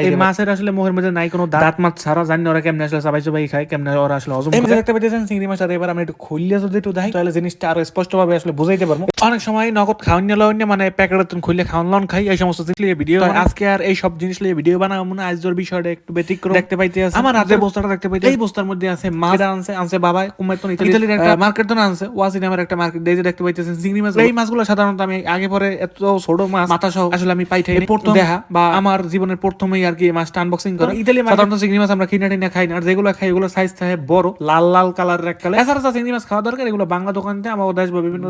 এই মাছের আসলে মোহের মধ্যে নাই কোনো দাঁত মাছ ছাড়া জানি ওরা কেমনে আসলে সবাই সবাই খায় কেমনে ওরা আসলে হজম দেখতে পাইতেছেন চিংড়ি মাছটা এবার একটু খুললে যদি একটু দেখাই তাহলে জিনিসটা আরও স্পষ্ট ভাবে আসলে বুঝাইতে পারব। অনেক সময় নগদ খাওয়ান লওয়ান মানে প্যাকেট তুমি খুললে খাওয়ান লন খাই এই সমস্ত জিনিস ভিডিও আজকে আর এই সব জিনিস ভিডিও বানাবো মনে হয় আজকের বিষয়টা একটু ব্যতিক্রম। দেখতে পাইতে আছে আমার হাতে বস্তাটা দেখতে পাইতে এই বস্তার মধ্যে আছে মাছ। আনছে আনছে বাবা ইতালির একটা মার্কেট তো আনছে ওয়াসি নামের একটা মার্কেট দেখতে পাইতেছেন চিংড়ি মাছ। এই মাছগুলো সাধারণত আমি আগে পরে এত ছোট মাছ মাথা সহ আসলে আমি পাইঠাই প্রথম দেখা বা আমার জীবনের প্রথমেই আর কি মাছটা আনবক্সিং করে। ইতালি সাধারণত চিংড়ি মাছ আমরা কিনে টিনে খাই না। আর যেগুলো খাই এগুলো সাইজ থাকে বড়। লাল লাল কালারের এক কালার এছাড়া চিংড়ি মাছ খাওয়া দরকার এগুলো বাংলা দোকানতে আমার দেশ বা বিভিন্ন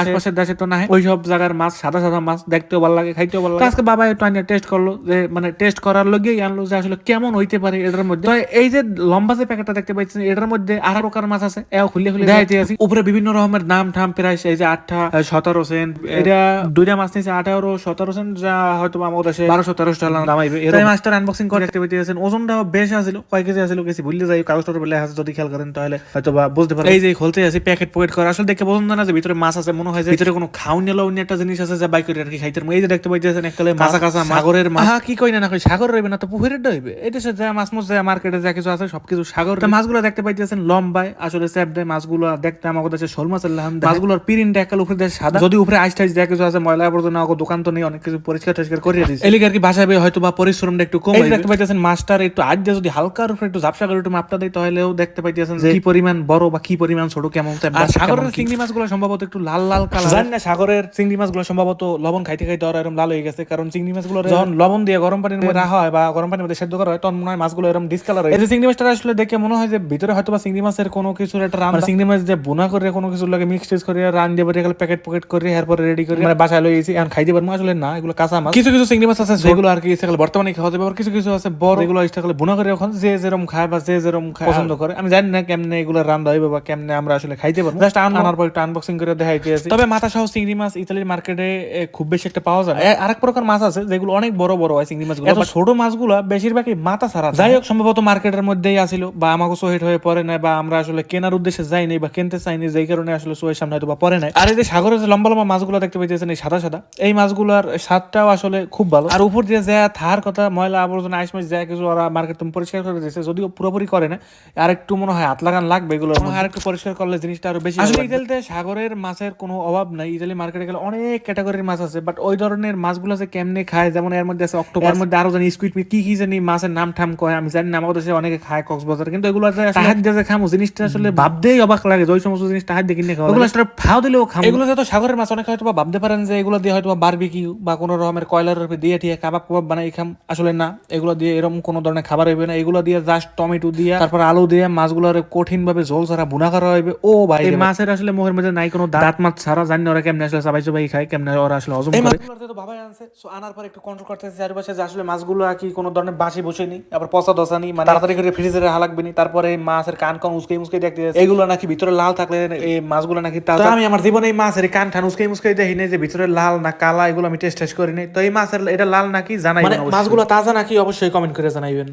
আশপাশের দেশে তো না ওই সব জায়গার মাছ সাদা সাদা মাছ দেখতেও ভালো লাগে খাইতেও ভালো লাগে। আজকে বাবা একটু আনিয়ে টেস্ট করল যে মানে টেস্ট করার লগেই আনলো যে আসলে কেমন হইতে পারে এটার মধ্যে। তো এই যে লম্বা যে প্যাকেটটা দেখতে পাচ্ছেন এটার মধ্যে আরও প্রকার মাছ আছে। এও খুলে খুলে দেখাইতে আছি উপরে বিভিন্ন রকমের নাম ঠাম প্রাইস এই যে আটটা সতেরো সেন্ট এটা দুইটা মাছ নিয়েছে আঠারো সতেরো সেন্ট যা হয়তো আমাদের দেশে বারোশো তেরোশো টাকা দামাইবে এই মাছটার আনবক্সিং করে দেখতে পাইতেছেন ওজনটাও বেশ আছিল কয় কেজি আছিল কিছু ভুললে যাই কাগজটার বলে আছে যদি খেয়াল করেন তাহলে হয়তো বা বুঝতে পারেন এই যে খুলতে আছে প্যাকেট পকেট করে। আসলে দেখে পছন্দ না যে ভিতরে মাছ আছে মনে হয় যে ভিতরে কোনো নিলো অন্য একটা জিনিস আছে যা বাইক করে আর কি খাইতে। এই যে দেখতে পাইতেছেন এককালে মাছা কাঁচা সাগরের মাছ। কি কই না না কই সাগর রইবে না তো পুকুরের রইবে এটা সে যা মাছ মাছ যা মার্কেটে যা কিছু আছে সবকিছু সাগর মাছগুলো দেখতে পাইতেছেন লম্বায় আসলে স্যাপ দেয় মাছগুলো দেখতে আমাদের দেশে শোল লাহান দেয়। মাছগুলোর পিরিনটা এককাল উপরে দেয় সাদা। যদি উপরে আইস টাইস যা কিছু আছে ময়লা আবর্জনা দোকান তো নেই অনেক কিছু পরিষ্কার টরিষ্কার করে দিয়েছে। এলিগে আর কি ভাষায় হয়তো বা পরিশ্রমটা একটু কম দেখতে পাইতেছেন মাছটার একটু আজ যদি হালকার উপরে একটু ঝাপসা করে একটু মাপটা দেয় তাহলেও দেখতে পাইতেছেন যে কি পরিমাণ বড় বা কি পরিমাণ ছোট কেমন আর সাগরের চিংড়ি মাছগুলো সম্ভবত একটু লাল লাল কালার জানি না সাগরের চিংড়ি মাছগুলো সম্ভবত লবণ খাইতে খাইতে ওরা এরকম লাল হয়ে গেছে কারণ চিংড়ি মাছগুলো যখন লবণ দিয়ে গরম পানির মধ্যে রাখা হয় বা গরম পানির মধ্যে সেদ্ধ করা হয় তখন মনে হয় মাছগুলো এরকম ডিসকালার হয় এই যে চিংড়ি মাছটা আসলে দেখে মনে হয় যে ভিতরে হয়তো বা চিংড়ি মাছের কোনো কিছুর একটা রান্না চিংড়ি মাছ যে বোনা করে কোনো কিছুর লাগে মিক্স টেক্স করে রান দিয়ে বেরিয়ে গেলে প্যাকেট পকেট করে এরপরে রেডি করে মানে বাসায় লই গেছি এখন খাইতে পারব। আসলে না এগুলো কাঁচা মাছ। কিছু কিছু চিংড়ি মাছ আছে যেগুলো আর কি বর্তমানে যাবে আবার কিছু কিছু আছে বড় এগুলো বোনা করে ওখানে যে যেরকম খায় বা যে যেরকম খায় পছন্দ করে। আমি জানি না কেমনে এগুলো রান্না হইবে বা কেমনে আমরা আসলে খাইতে পারব। জাস্ট আনার পর একটু আনবক্সিং করে দেখাইতে আছি তবে মাথা সহ চিংড়ি মাছ ইতালির মার্কেটে খুব বেশি একটা পাওয়া যায় না। এ- আরেক প্রকার মাছ আছে যেগুলো অনেক বড় বড় হয় চিংড়ি মাছগুলো। এত ছোট মাছগুলো বেশিরভাগই মাথা ছাড়া যাই হোক সম্ভবত মার্কেটের মধ্যেই আসিল বা আমাকে সোহেট হয়ে পড়ে নাই বা আমরা আসলে কেনার উদ্দেশ্যে যাইনি বা কিনতে চাইনি যেই কারণে আসলে সোহের সামনে হয়তো বা পড়ে নাই। আর এই যে সাগরের যে লম্বা লম্বা মাছগুলো দেখতে পাইতেছেন এই সাদা সাদা এই মাছগুলোর স্বাদটাও আসলে খুব ভালো। আর উপর দিয়ে যা থার কথা ময়লা আবর্জনা আইস মাছ যা কিছু ওরা মার্কেট তুমি পরিষ্কার করে দিয়েছে যদিও পুরোপুরি করে না আর একটু মনে হয় হাত লাগান লাগবে এগুলো আর একটু পরিষ্কার করলে জিনিসটা আরও বেশি আসলে ইতালিতে সাগরের মাছের কোনো অভাব নাই। ইতালি মার্কেটে গেলে অনেক ক্যাটাগরির মাছ আছে বাট ওই ধরনের মাছগুলো যে কেমনে খায় যেমন এর মধ্যে আছে অক্টোপাস এর মধ্যে আরও জানি স্কুইড কি কি জানি মাছের নাম ঠাম কয় আমি জানি না আমাদের দেশে অনেকে খায় কক্সবাজার কিন্তু এগুলো তাহার দিয়ে যে খামো জিনিসটা আসলে ভাবতেই অবাক লাগে যে ওই সমস্ত জিনিস তাহার দিয়ে কিনে খাওয়া ওগুলো আসলে ফাও দিলেও খামো। এগুলো তো সাগরের মাছ অনেকে হয়তো ভাবতে পারেন যে এগুলো দিয়ে হয়তো বারবিকিউ বা কোনো রকমের কয়লার দিয়ে টিয়ে কাবাব কাবাব বানাই খাম। আসলে না। এগুলো দিয়ে এরকম কোনো ধরনের খাবার হইবে না। এগুলো দিয়ে জাস্ট টমেটো দিয়ে তারপর আলু দিয়ে মাছগুলোর কঠিন ভাবে ঝোল ছাড়া বুনা করা হইবে। ও ভাই এই মাছের আসলে মুখের মধ্যে নাই কোনো দাঁত মাছ ছাড়া জানি ওরা কেমনে আসলে সবাই সবাই খায় কেমনে ওরা আসলে হজম করে। তো বাবাই আনছে সো আনার পর একটু কন্ট্রোল করতেছে চারপাশে যে আসলে মাছগুলো কি কোনো ধরনের বাসি বসেনি আবার পচা দশানি মানে তাড়াতাড়ি করে ফ্রিজে রাখা লাগবে নি তারপরে মাছের কান কান উসকে মুসকে দেখতে এগুলো নাকি ভিতরে লাল থাকলে এই মাছগুলো নাকি তাজা আমি আমার জীবনে এই মাছের কান ঠান উসকে মুসকে দেখি নাই যে ভিতরে লাল না কালা এগুলো আমি টেস্ট টেস্ট করিনি তো এই মাছের এটা লাল নাকি জানাই মাছগুলো তাজা নাকি অবশ্যই কমেন্ট করে জানাইবেন।